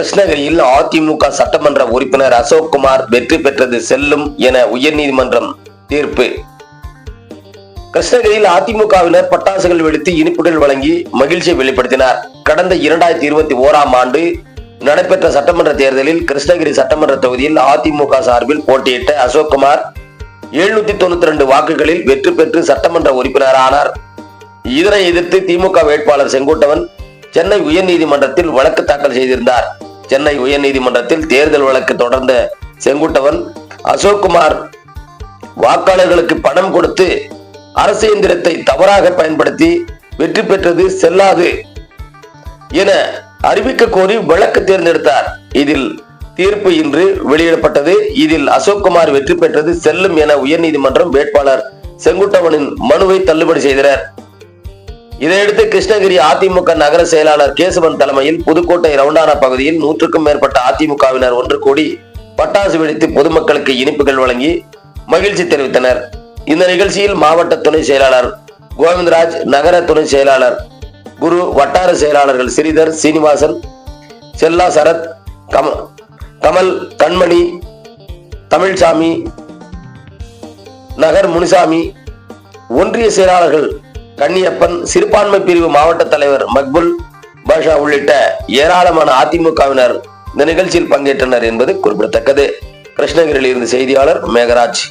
கிருஷ்ணகிரியில் அதிமுக சட்டமன்ற உறுப்பினர் அசோக்குமார் வெற்றி பெற்றது செல்லும் என உயர்நீதிமன்றம் தீர்ப்பு. கிருஷ்ணகிரியில் அதிமுகவினர் பட்டாசுகள் வெடித்து இனிப்புகள் வழங்கி மகிழ்ச்சியை வெளிப்படுத்தினார். கடந்த இரண்டாயிரத்தி இருபத்தி ஓராம் ஆண்டு நடைபெற்ற சட்டமன்ற தேர்தலில் கிருஷ்ணகிரி சட்டமன்ற தொகுதியில் அதிமுக சார்பில் போட்டியிட்ட அசோக்குமார் எழுநூத்தி தொண்ணூத்தி ரெண்டு வாக்குகளில் வெற்றி பெற்று சட்டமன்ற உறுப்பினரானார். இதனை எதிர்த்து திமுக வேட்பாளர் செங்கோட்டவன் சென்னை உயர்நீதிமன்றத்தில் வழக்கு தாக்கல் செய்திருந்தார். சென்னை உயர்நீதிமன்றத்தில் தேர்தல் வழக்கு தொடர்ந்த செங்குட்டவன் அசோக்குமார் வாக்காளர்களுக்கு பணம் கொடுத்து அரசு எந்திரத்தை தவறாக பயன்படுத்தி வெற்றி பெற்றது செல்லாது என அறிவிக்க கோரி வழக்கு தேர்ந்தெடுத்தார். இதில் தீர்ப்பு இன்று வெளியிடப்பட்டது. இதில் அசோக்குமார் வெற்றி பெற்றது செல்லும் என உயர்நீதிமன்றம் வேட்பாளர் செங்குட்டவனின் மனுவை தள்ளுபடி செய்தனர். இதையடுத்து கிருஷ்ணகிரி அதிமுக நகர செயலாளர் கேசவன் தலைமையில் புதுக்கோட்டை ரவுண்டானா பகுதியில் நூற்றுக்கும் மேற்பட்ட அதிமுகவினர் ஒன்று கூடி பட்டாசு வெடித்து பொதுமக்களுக்கு இனிப்புகள் வழங்கி மகிழ்ச்சி தெரிவித்தனர். இந்த நிகழ்ச்சியில் மாவட்ட துணை செயலாளர் கோவிந்தராஜ் நகர துணை செயலாளர் குரு வட்டார செயலாளர்கள் ஸ்ரீதர் சீனிவாசன் செல்லா சரத் கம கமல் கண்மணி தமிழ்சாமி நகர் முனிசாமி ஒன்றிய செயலாளர்கள் கன்னியப்பன் சிறுபான்மை பிரிவு மாவட்ட தலைவர் மக்புல் பாஷா உள்ளிட்ட ஏராளமான அதிமுகவினர் இந்த நிகழ்ச்சியில் பங்கேற்றனர் என்பது குறிப்பிடத்தக்கது. கிருஷ்ணகிரியில் இருந்து செய்தியாளர் மேகராஜ்.